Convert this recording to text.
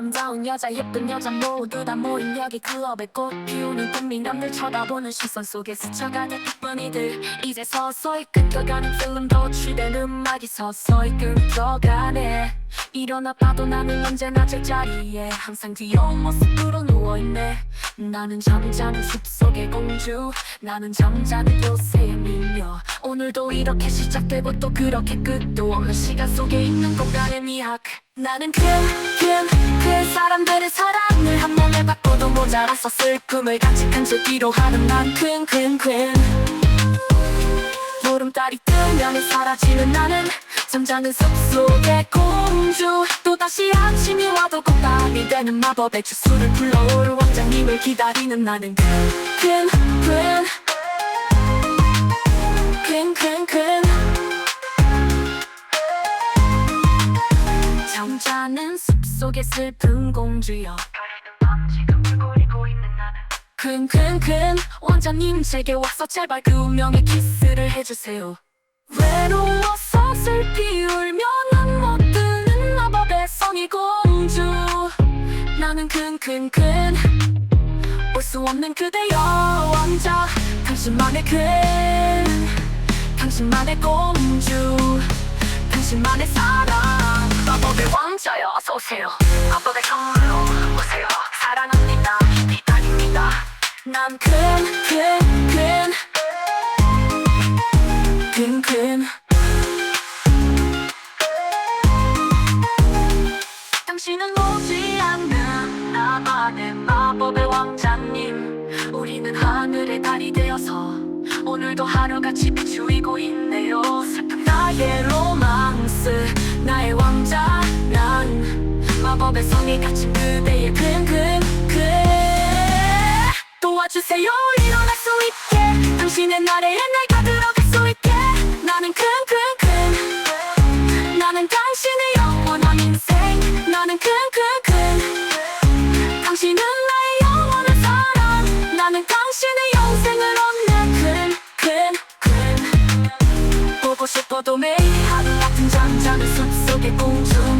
아름다운 여자 예쁜 여자 모두 다 모인 여기 클럽에 꽃 피우는 국민남들 쳐다보는 시선 속에 스쳐가는 이쁜이들. 이제 서서히 끊겨가는 필름도 취된 음악이 서서히 끊겨가네. 일어나 봐도 나는 언제나 제자리에 항상 귀여운 모습으로 누워있네. 나는 잠자는 숲속의 공주 나는 잠자는 요새의 미녀. 오늘도 이렇게 시작되고 또 그렇게 끝도 없는 시간 속에 있는 공간의 미학. 나는 그 그그 사람들의 사랑을 한 몸에 받고도 모자라서 슬픔을 간직한 채 뒤로 하는 만큼 큰큰 보름달이 뜨면 사라지는 나는 잠자는 숲속의 공주. 또다시 아침이 와도 곧 밤이 되는 마법의 주술을 불러올 왕자님을 기다리는 나는 큰큰 속의 슬픈 공주여. 큰큰큰 왕자님 제게 와서 제발 그 운명의 키스를 해주세요. 외로워서 슬피 울며 난못 듣는 마법의 성이 공주. 나는 큰큰큰 올수 없는 그대여 왕자. 당신만의 큰 당신만의 공주. 당신만의 사랑. 마법의 왕 마법의 성으로 오세요. 사랑합니다. 기다립니다. 난큰큰 큰. 큰 당신은 오지 않는 나만의 마법의 왕자님. 우리는 하늘의 달이 되어서 오늘도 하루같이 비추이고 있네요. 슬픈 나의 로망 마법의 성이 갇힌 그대의 큰큰큰 도와주세요 일어날 수 있게. 당신의 나래에 내가 들어갈 수 있게. 나는 큰큰큰 나는 당신의 영원한 인생. 나는 큰큰큰 당신은 나의 영원한 사랑. 나는 당신의 영생을 얻는 큰큰큰 보고 싶어도 매일 하루 같은 잠자는 숲속의 큰큰